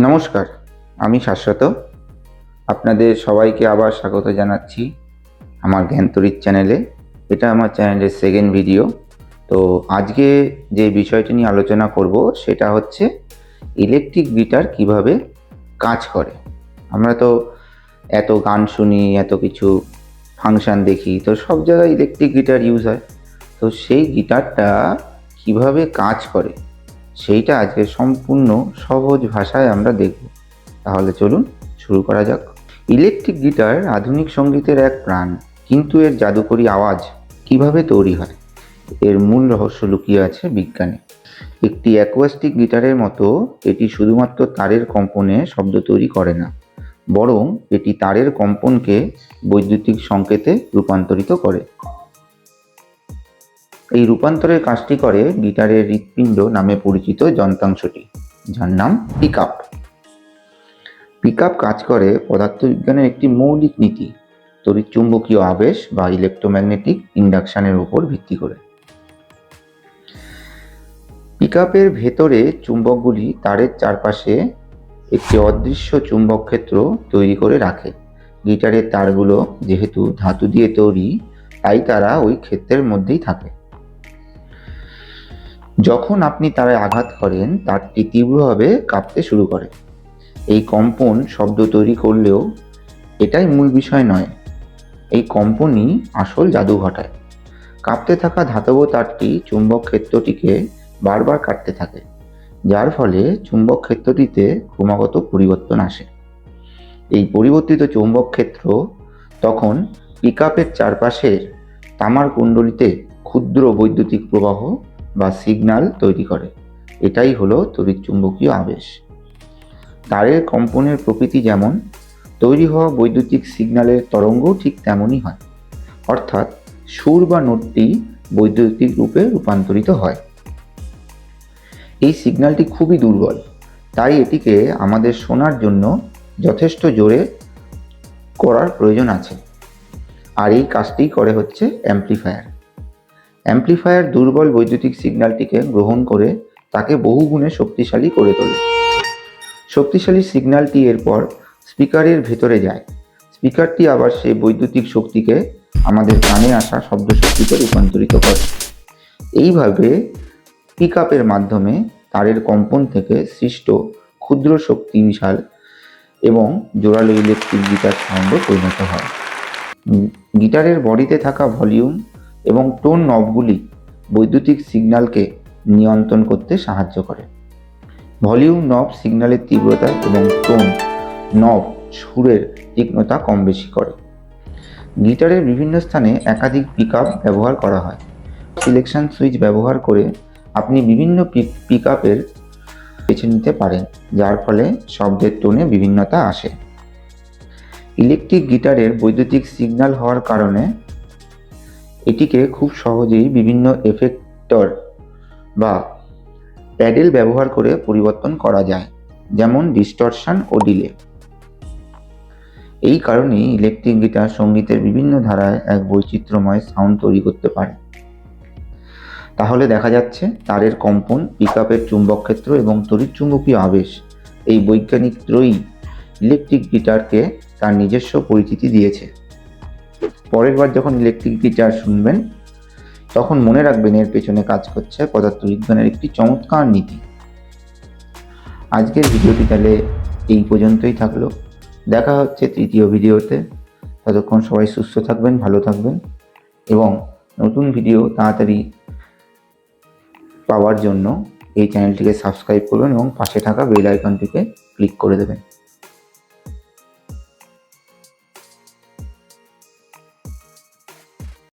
নমস্কার, আমি শাশ্বত। আপনাদের সবাইকে আবার স্বাগত জানাচ্ছি আমার জ্ঞানতরিত চ্যানেলে। এটা আমার চ্যানেলের সেকেন্ড ভিডিও তো আজকে যে বিষয়টি নিয়ে আলোচনা করব, সেটা হচ্ছে ইলেকট্রিক গিটার কীভাবে কাজ করে। আমরা তো এত গান শুনি, এত কিছু ফাংশন দেখি, তো সব জায়গায় ইলেকট্রিক গিটার ইউজ হয়। তো সেই গিটারটা কীভাবে কাজ করে? সেইটা আজকে সম্পূর্ণ সহজ ভাষায় আমরা দেখব। তাহলে চলুন শুরু করা যাক। ইলেকট্রিক গিটার আধুনিক সঙ্গীতের এক প্রাণ, কিন্তু এর জাদুকরী আওয়াজ কীভাবে তৈরি হয়? এর মূল রহস্য লুকিয়ে আছে বিজ্ঞানে। একটি অ্যাকোয়াস্টিক গিটারের মতো এটি শুধুমাত্র তারের কম্পনে শব্দ তৈরি করে না, বরং এটি তারের কম্পনকে বৈদ্যুতিক সংকেতে রূপান্তরিত করে। এই রূপান্তরের কাজটি করে গিটারের হৃৎপিণ্ড নামে পরিচিত যন্ত্রাংশটি, যার নাম পিকআপ। পিকআপ কাজ করে পদার্থবিজ্ঞানের একটি মৌলিক নীতি তড়িৎচুম্বকীয় আবেশ বা ইলেকট্রোম্যাগনেটিক ইন্ডাকশানের উপর ভিত্তি করে। পিকআপের ভেতরে চুম্বকগুলি তারের চারপাশে একটি অদৃশ্য চুম্বক ক্ষেত্র তৈরি করে রাখে। গিটারের তারগুলো যেহেতু ধাতু দিয়ে তৈরি, তাই তারা ওই ক্ষেত্রের মধ্যেই থাকে। যখন আপনি তারে আঘাত করেন তারটি তীব্রভাবে কাঁপতে শুরু করে। এই কম্পন শব্দ তৈরি করলেও এটাই মূল বিষয় নয়। এই কম্পনই আসল জাদু ঘটায়। কাঁপতে থাকা ধাতব তারটি চুম্বক ক্ষেত্রটিকে বারবার কাটতে থাকে, যার ফলে চুম্বক ক্ষেত্রটিতে ক্রমাগত পরিবর্তন আসে। এই পরিবর্তিত চৌম্বক ক্ষেত্র তখন পিকআপের চারপাশের তামার কুণ্ডলিতে ক্ষুদ্র বৈদ্যুতিক প্রবাহ বা সিগন্যাল তৈরি করে। এটাই হলো তড়িৎচুম্বকীয় আবেশ। তারের কম্পনের প্রকৃতি যেমন, তৈরি হওয়া বৈদ্যুতিক সিগন্যালের তরঙ্গও ঠিক তেমনই হয়। অর্থাৎ, সুর বা নোটটি বৈদ্যুতিক রূপে রূপান্তরিত হয়। এই সিগন্যালটি খুবই দুর্বল। তাই এটিকে আমাদের শোনার জন্য যথেষ্ট জোরে করার প্রয়োজন আছে। আর এই কাজটি করে হচ্ছে অ্যাম্প্লিফায়ার অ্যাম্প্লিফায়ার দুর্বল বৈদ্যুতিক সিগন্যালটিকে গ্রহণ করে তাকে বহুগুণে শক্তিশালী করে তোলে। শক্তিশালী সিগন্যালটি এরপর স্পিকারের ভেতরে যায়। স্পিকারটি আবার সেই বৈদ্যুতিক শক্তিকে আমাদের কানে আসা শব্দ শক্তিতে রূপান্তরিত করে। এইভাবে পিক আপের মাধ্যমে তারের কম্পন থেকে সৃষ্ট ক্ষুদ্র শক্তি বিশাল এবং জোরালো ইলেকট্রিক গিটার সাউন্ডে পরিণত হয়। গিটারের বডিতে থাকা ভলিউম এবং টোন নবগুলি বৈদ্যুতিক সিগন্যালকে নিয়ন্ত্রণ করতে সাহায্য করে। ভলিউম নব সিগন্যালের তীব্রতা এবং টোন নব সুরের তীক্ষ্ণতা কম বেশি করে। গিটারের বিভিন্ন স্থানে একাধিক পিকআপ ব্যবহার করা হয়। সিলেকশন সুইচ ব্যবহার করে আপনি বিভিন্ন পিকআপের বেছে নিতে পারেন, যার ফলে শব্দের টোনে বিভিন্নতা আসে। ইলেকট্রিক গিটারের বৈদ্যুতিক সিগন্যাল হওয়ার কারণে এটিকে খুব সহজেই বিভিন্ন এফেক্টর বা প্যাডেল ব্যবহার করে পরিবর্তন করা যায়, যেমন ডিস্টরশন ও ডিলে এই কারণেই ইলেকট্রিক গিটার সঙ্গীতের বিভিন্ন ধারায় এক বৈচিত্র্যময় সাউন্ড তৈরি করতে পারে। তাহলে দেখা যাচ্ছে, তারের কম্পন পিকআপের চুম্বক ক্ষেত্র এবং তড়িৎচুম্বকীয় আবেশ এই বৈজ্ঞানিক ত্রয়ী ইলেকট্রিক গিটারকে তার নিজস্ব পরিচিতি দিয়েছে। পরের বার যখন ইলেকট্রিক গিটার শুনবেন, তখন মনে রাখবেন এর পেছনে কাজ করছে পদার্থবিজ্ঞানের একটি চমৎকার নীতি। আজকের ভিডিওটি তাহলে এই পর্যন্তই থাকল। দেখা হচ্ছে তৃতীয় ভিডিওতে। ততক্ষণ সবাই সুস্থ থাকবেন, ভালো থাকবেন এবং নতুন ভিডিও তাড়াতাড়ি পাওয়ার জন্য এই চ্যানেলটিকে সাবস্ক্রাইব করবেন এবং পাশে থাকা বেল আইকনটিকে ক্লিক করে দেবেন।